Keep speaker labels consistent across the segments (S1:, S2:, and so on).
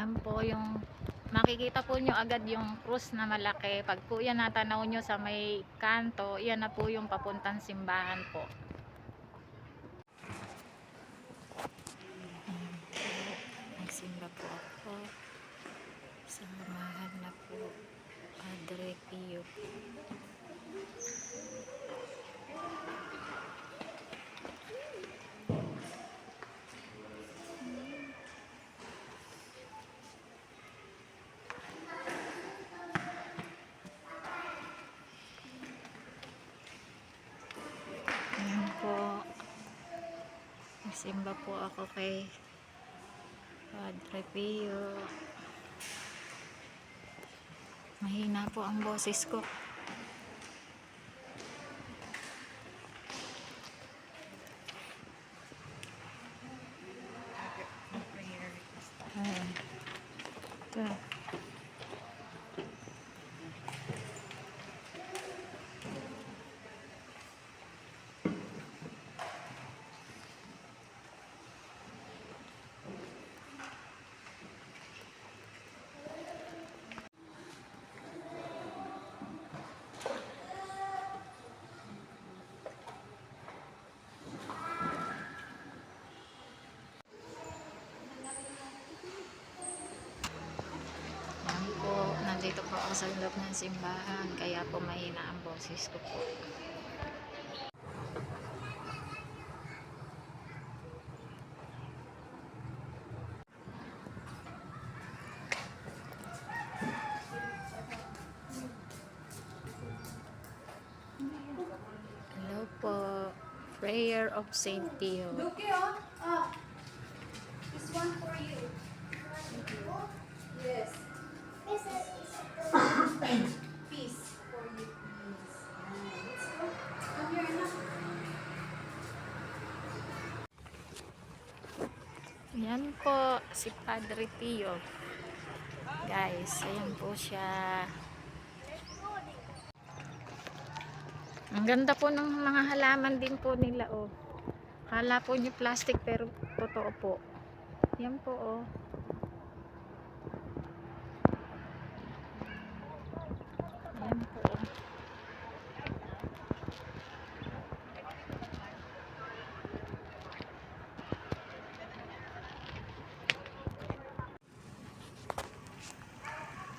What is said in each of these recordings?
S1: Yan po yung makikita po nyo agad yung krus na malaki. Pag po yan natanaw nyo sa may kanto, yan na po yung papuntang simbahan po. Nagsimba po ako. Samahan na po. Padre Pio. Ayan po. Nagsimba po ako kay Padre Pio. Mahina po ang boses ko. Ayan. Ito. Yan po, nandito po ako sa loob ng simbahan, kaya po mahina ang boses ko po. Hello po, Prayer of Saint Pio.
S2: Look here. Ah. This one for you.
S1: Yan po, si Padre Pio. Guys, ayan po siya. Ang ganda po ng mga halaman din po nila, oh. Kala po niyo plastic, pero totoo po. Yan po, oh.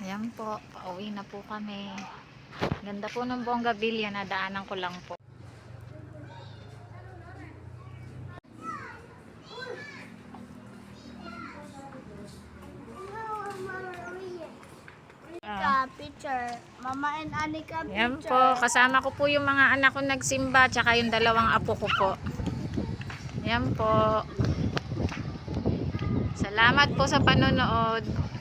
S1: Ayan po, pauwi na po kami. Ganda po ng Bonggabilya na daanan ko lang po. Ah.
S3: Ka, picture. Mama and Anika, picture.
S1: Ayan po, kasama ko po yung mga anak ko nagsimba tsaka yung dalawang apo ko po. Ayan po. Salamat po sa panonood.